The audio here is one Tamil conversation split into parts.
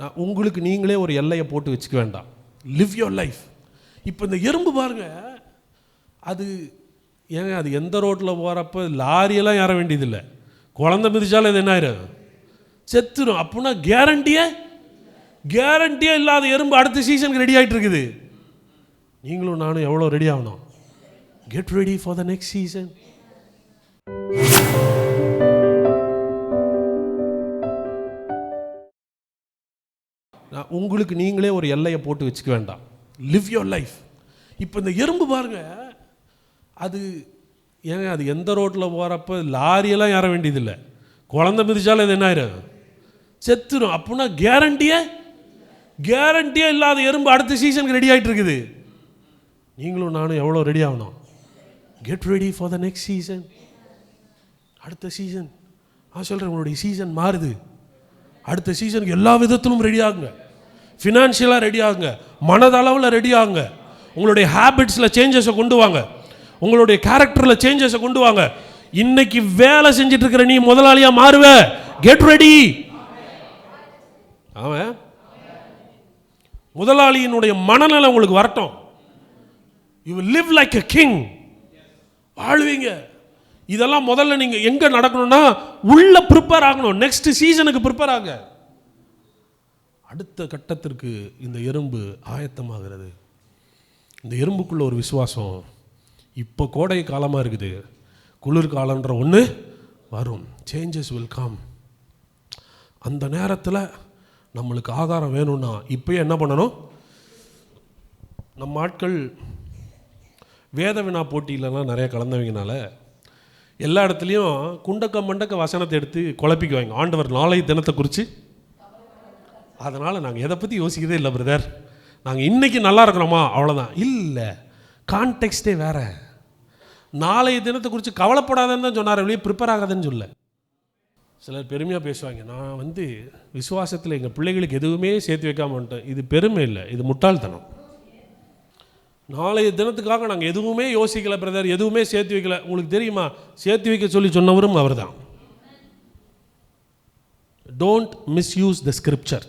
நான் உங்களுக்கு நீங்களே ஒரு எல்லையை போட்டு வச்சுக்க வேண்டாம். லிவ் யோர் லைஃப் இப்போ இந்த எறும்பு பாருங்க. அது ஏங்க அது எந்த ரோட்டில் போகிறப்ப லாரியெல்லாம் ஏற வேண்டியதில்லை. குழந்த மிதிச்சாலும் இது என்ன ஆயிரும்? செத்துரும். அப்படின்னா கேரண்டியே கேரண்டியே இல்லாத எறும்பு அடுத்த சீசனுக்கு ரெடி ஆகிட்டு இருக்குது. நீங்களும் நானும் எவ்வளோ ரெடி ஆகணும்? Get ready for the next season உங்களுக்கு நீங்களே ஒரு எல்லையை போட்டு வச்சுக்க வேண்டாம். லிவ் யோர் லைஃப் இப்போ இந்த எறும்பு பாருங்க. அது ஏங்க அது எந்த ரோட்டில் போகிறப்ப லாரியெல்லாம் ஏற வேண்டியதில்லை. குழந்தை மிதிச்சாலும் இது என்ன ஆயிரும்? செத்துரும். அப்படின்னா கேரண்டியே கேரண்டியே இல்லாத எறும்பு அடுத்த சீசனுக்கு ரெடி ஆகிட்டு இருக்குது. நீங்களும் நானும் எவ்வளோ ரெடி ஆகணும்? Get ready for the next season அடுத்த சீசன் நான் சொல்கிறேன் உங்களுடைய சீசன் மாறுது. அடுத்த சீசனுக்கு எல்லா விதத்திலும் ரெடி ஆகுங்க. ஃபினான்ஷியலாக ரெடி ஆகுங்க. மனதளவில் ரெடி ஆகுங்க. உங்களுடைய ஹேபிட்ஸில் சேஞ்சஸை கொண்டு வாங்க. உங்களுடைய கேரக்டரில் சேஞ்சஸை கொண்டு வாங்க. இன்னைக்கு வேலை செஞ்சுட்டு இருக்கிற நீ முதலாளியாக மாறுவ. கெட் ரெடி அவன் முதலாளியினுடைய மனநலம் உங்களுக்கு வரட்டும். You live like a king வாழ்வீங்க. இதெல்லாம் முதல்ல நீங்கள் எங்கே நடக்கணும்னா உள்ள ப்ரிப்பேர் ஆகணும். நெக்ஸ்ட் சீசனுக்கு ப்ரிப்பேர் ஆக. அடுத்த கட்டத்திற்கு இந்த எறும்பு ஆயத்தமாகிறது. இந்த எறும்புக்குள்ள ஒரு விசுவாசம் இப்போ கோடை காலமாக இருக்குது. குளிர் காலன்ற ஒன்று வரும். சேஞ்சஸ் வில் கம் அந்த நேரத்தில் நம்மளுக்கு ஆதாரம் வேணும்னா இப்போயே என்ன பண்ணணும்? நம்ம ஆட்கள் வேத வினா போட்டியிலலாம் நிறைய கலந்தவங்கனால எல்லா இடத்துலையும் குண்டக்க மண்டக்க வசனத்தை எடுத்து குழப்பிக்குவாங்க. ஆண்டவர் நாளை தினத்தை குறித்து அதனால் நாங்கள் எதை பற்றி யோசிக்கிறதே இல்லை பிரதர் நாங்கள் இன்றைக்கி நல்லா இருக்கிறோமா? அவ்வளோதான் இல்லை கான்டெக்ஸ்டே வேற. நாளைய தினத்தை குறித்து கவலைப்படாதன்னு தான் சொன்னார் வெளியே ப்ரிப்பேர் ஆகாதுன்னு சொல்ல சிலர் பெருமையாக பேசுவாங்க நான் வந்து விசுவாசத்தில் எங்கள் பிள்ளைகளுக்கு எதுவுமே சேர்த்து வைக்காம வந்துட்டேன். இது பெருமை இல்லை இது முட்டாள்தனம். நாளைய தினத்துக்காக நாங்கள் எதுவுமே யோசிக்கலை பிரதர் எதுவுமே சேர்த்து வைக்கல. உங்களுக்கு தெரியுமா? சேர்த்து வைக்க சொல்லி சொன்னவரும் அவர் தான் டோன்ட் மிஸ்யூஸ் த ஸ்கிரிப்சர்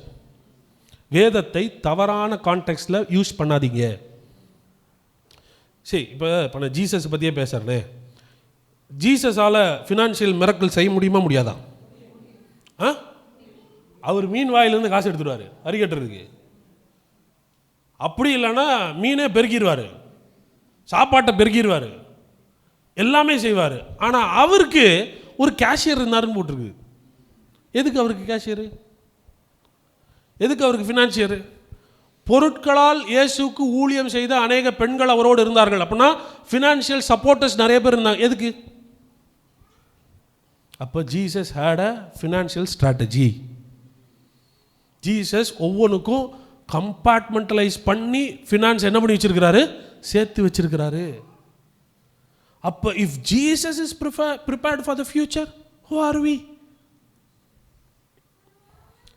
வேதத்தை தவறான கான்டெக்ட்ஸில் யூஸ் பண்ணாதீங்க. சரி இப்போ இப்போ நான் ஜீசஸ் பற்றியே பேசுகிறேனே ஜீசஸால் ஃபினான்ஷியல் மிரக்கல் செய்ய முடியுமா முடியாதா? ஆ? அவர் மீன் வாயிலேருந்து காசு எடுத்துடுவார் அறிகட்டுறதுக்கு அப்படி இல்லைன்னா மீனே பெருக்கிடுவார் சாப்பாட்டை பெருக்கிடுவார் எல்லாமே செய்வார். ஆனால் அவருக்கு ஒரு கேஷியர் இருந்தாருன்னு போட்டிருக்கு. எதுக்கு அவருக்கு கேஷியரு எதுக்கு அவருக்கு ஃபினான்சியரு பொருட்களால் இயேசுக்கு ஊழியம் செய்த அநேக பெண்கள் அவரோடு இருந்தார்கள். அப்படின்னா ஃபினான்ஷியல் சப்போர்ட்டர்ஸ் நிறைய பேர் இருந்தாங்க. எதுக்கு? அப்போ Jesus had a financial strategy Jesus ஒவ்வொன்றுக்கும் கம்பார்ட்மெண்டலைஸ் பண்ணி ஃபினான்ஸ் என்ன பண்ணி வச்சிருக்கிறாரு? சேர்த்து வச்சிருக்கிறாரு. அப்போ if Jesus is prefer prepared for the future who are we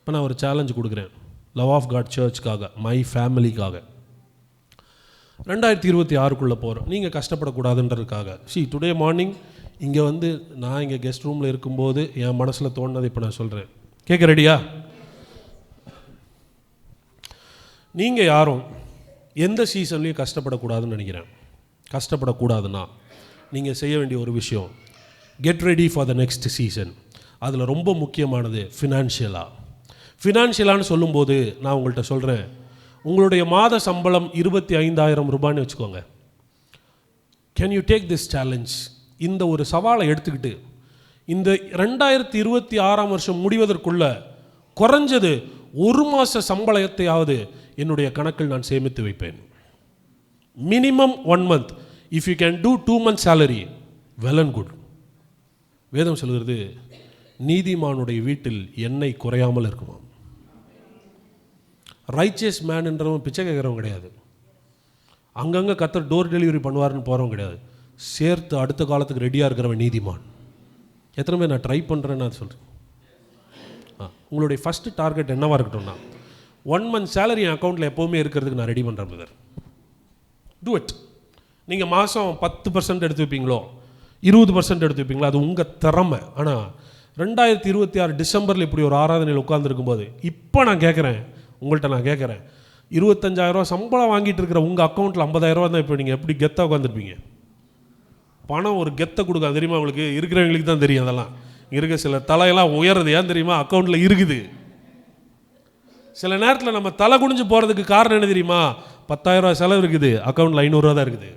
இப்போ நான் ஒரு சேலஞ்ச் கொடுக்குறேன். லவ் ஆஃப் காட் சர்ச்சுக்காக மை ஃபேமிலிக்காக ரெண்டாயிரத்தி இருபத்தி ஆறுக்குள்ளே போகிறோம் நீங்கள் கஷ்டப்படக்கூடாதுன்றதுக்காக. சி டுடே மார்னிங் இங்கே வந்து நான் இங்கே கெஸ்ட் ரூமில் இருக்கும்போது என் மனசில் தோணுனதை இப்போ நான் சொல்கிறேன் கேட்க ரெடியா நீங்கள் யாரும் எந்த சீசன்லேயும் கஷ்டப்படக்கூடாதுன்னு நினைக்கிறேன். கஷ்டப்படக்கூடாதுன்னா நீங்கள் செய்ய வேண்டிய ஒரு விஷயம் get ready for the next season அதில் ரொம்ப முக்கியமானது ஃபினான்ஷியலாக ஃபினான்ஷியலான்னு சொல்லும்போது நான் உங்கள்கிட்ட சொல்கிறேன் உங்களுடைய மாத சம்பளம் இருபத்தி ஐந்தாயிரம் ரூபான்னு வச்சுக்கோங்க. Can you take this challenge இந்த ஒரு சவாலை எடுத்துக்கிட்டு இந்த ரெண்டாயிரத்தி இருபத்தி ஆறாம் வருஷம் முடிவதற்குள்ள குறைஞ்சது ஒரு மாத சம்பளத்தையாவது என்னுடைய கணக்கில் நான் சேமித்து வைப்பேன். Minimum one month if you can do two month salary well and good வேதம் சொல்கிறது நீதிமானுடைய வீட்டில் எண்ணெய் குறையாமல் இருக்குமா ரைச்சியஸ் மேனுன்றவன் பிச்சை கேட்குறவன் கிடையாது. அங்கங்கே கத்தர் டோர் டெலிவரி பண்ணுவாருன்னு போகிறவன் கிடையாது. சேர்த்து அடுத்த காலத்துக்கு ரெடியாக இருக்கிறவன் நீதிமான். எத்தனை பேர் நான் ட்ரை பண்ணுறேன்னு நான் சொல்கிறேன் ஆ உங்களுடைய ஃபஸ்ட்டு டார்கெட் என்னவாக இருக்கட்டும்னா ஒன் மந்த் சேலரி என் அக்கௌண்ட்டில் எப்போவுமே இருக்கிறதுக்கு நான் ரெடி பண்ணுறேன் பிரதர் டூ இட் நீங்கள் மாதம் பத்து பர்சன்ட் எடுத்து வைப்பீங்களோ இருபது பர்சன்ட் எடுத்து வைப்பீங்களோ அது உங்கள் திறமை. ஆனால் ரெண்டாயிரத்தி இருபத்தி ஆறு டிசம்பரில் இப்படி ஒரு ஆராதனையில் உட்காந்துருக்கும் போது இப்போ நான் கேட்குறேன் உங்கள்கிட்ட நான் கேட்குறேன் இருபத்தஞ்சாயிரரூவா சம்பளம் வாங்கிட்டு இருக்கிற உங்கள் அக்கௌண்ட்டில் ஐம்பதாயிரரூவா தான் இப்போ நீங்கள் எப்படி கெத்தாக உட்காந்துருப்பீங்க பணம் ஒரு கெத்தை கொடுக்காது. தெரியுமா உங்களுக்கு? இருக்கிறவங்களுக்கு தான் தெரியும் அதெல்லாம். இருக்க சில தலையெல்லாம் உயருது ஏன் தெரியுமா? அக்கௌண்ட்டில் இருக்குது. சில நேரத்தில் நம்ம தலை குனிஞ்சு போகிறதுக்கு காரணம் என்ன தெரியுமா? பத்தாயிரரூவா செலவு இருக்குது. அக்கௌண்ட்டில் ஐநூறுரூவா தான் இருக்குது.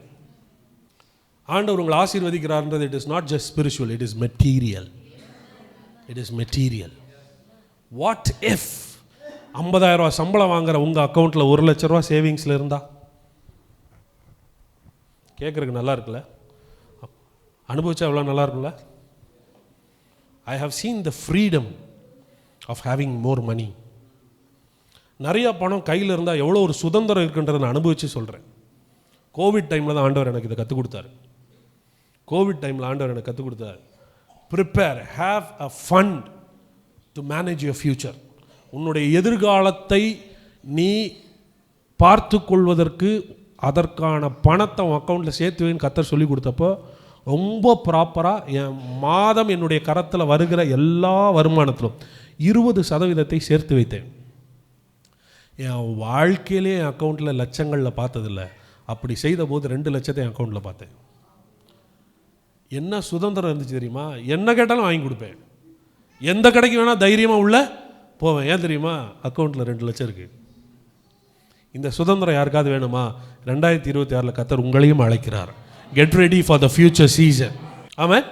ஆண்டவர் உங்களை ஆசீர்வதிக்கிறார்ன்றது it is not just spiritual it is material it is material what if ஐம்பதாயிரம் ரூபா சம்பளம் வாங்குற உங்கள் அக்கௌண்ட்டில் ஒரு லட்ச ரூபா சேவிங்ஸில் இருந்தா? கேட்குறதுக்கு நல்லா இருக்குல்ல? அனுபவிச்சா எவ்வளோ நல்லா இருக்கும்ல? I have seen the freedom of having more money நிறையா பணம் கையில் இருந்தால் எவ்வளோ ஒரு சுதந்திரம் இருக்குன்றதை நான் அனுபவித்து சொல்கிறேன் கோவிட் டைமில் தான் ஆண்டவர் எனக்கு இதை கற்றுக் கொடுத்தாரு. கோவிட் டைமில் ஆண்டவர் எனக்கு கற்றுக் கொடுத்தாரு. Prepare have a fund to manage your future உன்னுடைய எதிர்காலத்தை நீ பார்த்து கொள்வதற்கு அதற்கான பணத்தை உன் அக்கௌண்ட்டில் சேர்த்து வைன்னு கத்தர் சொல்லி கொடுத்தப்போ ரொம்ப ப்ராப்பராக என் மாதம் என்னுடைய கரத்தில் வருகிற எல்லா வருமானத்திலும் இருபது சதவீதத்தை சேர்த்து வைத்தேன். என் வாழ்க்கையிலே என் அக்கௌண்ட்டில் லட்சங்களில் பார்த்ததில்ல. அப்படி செய்த போது ரெண்டு லட்சத்தை என் அக்கௌண்ட்டில் பார்த்தேன். என்ன சுதந்திரம் இருந்துச்சு தெரியுமா? என்ன கேட்டாலும் வாங்கி கொடுப்பேன். எந்த கடைக்கு வேணால் தைரியமாக உள்ள போவேன். ஏன் தெரியுமா? அக்கௌண்ட்டில் ரெண்டு லட்சம் இருக்குது இந்த சுதந்திரம் யாருக்காவது வேணுமா? ரெண்டாயிரத்தி இருபத்தி ஆறில் கத்தர் உங்களையும் அழைக்கிறார். Get ready for the future season ஆமாம்